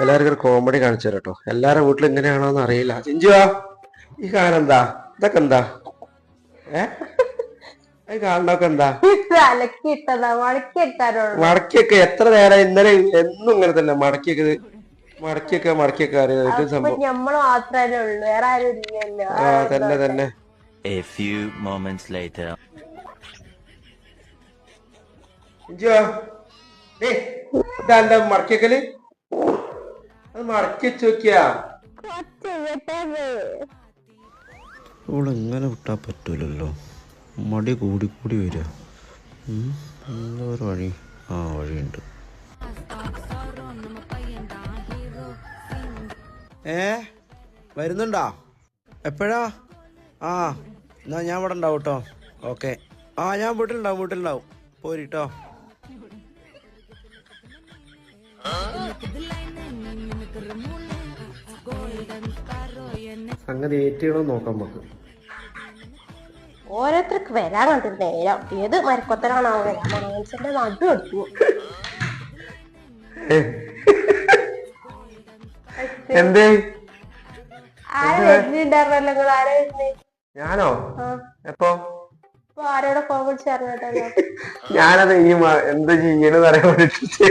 എല്ലാവർക്കും ഒരു കോമഡി കാണിച്ചു തരാം കേട്ടോ എല്ലാരുടെ വീട്ടിലും ഇങ്ങനെയാണോന്ന് അറിയില്ല. ചിഞ്ചുവാ ഈ കാണ എന്താ? ഇതൊക്കെ എന്താ? ഏ? ഈ കാണണൊക്കെ എന്താ? മടക്കിയൊക്കെ എത്ര നേരം ഇന്നലെ എന്നും ഇങ്ങനെ തന്നെ മടക്കിയൊക്കെ മടക്കിയൊക്കെ മടക്കിയൊക്കെ അറിയാം സംഭവം. ഞമ്മൾ ഉള്ളൂ വേറെ ആരും ഇല്ലല്ലോ. ആ തന്നെ തന്നെ. A few moments later. ചിഞ്ചുവാ ഏ ഇതാ എന്താ മടക്കിയൊക്കൽ അത് മടക്കി വെച്ച് നോക്കിയാ. ഇങ്ങനെ വിട്ടാൽ പറ്റൂലല്ലോ? മടി കൂടി കൂടി വരിക. വഴി. ആ വഴിയുണ്ട്. ഏ വരുന്നുണ്ടോ? എപ്പോഴാ? ആ എന്നാ ഞാൻ ഇവിടെ ഉണ്ടാവും കേട്ടോ. ഓക്കെ. ആ ഞാൻ വീട്ടിലുണ്ടാവും വീട്ടിലുണ്ടാവും. പോരിട്ടോ സംഗതി ഏറ്റവും നോക്കാം നമുക്ക്. ഓരോരുത്തർക്ക് വരാറുണ്ട് നേരം. ഏത് വരാൻ മനുഷ്യന്റെ നടു എടുത്തു. എന്തേ? ആരെ വരുന്നുണ്ടായിരുന്നല്ലോ നിങ്ങൾ? ആരെ വരുന്നേ? ഞാനോ? എപ്പോ? ഇപ്പൊ ആരോടെ ഫോൺ വിളിച്ച് പറഞ്ഞിട്ടല്ലോ ഞാനത് ഈ എന്താ ചെയ്യണെന്ന് അറിയാൻ വേണ്ടിട്ട്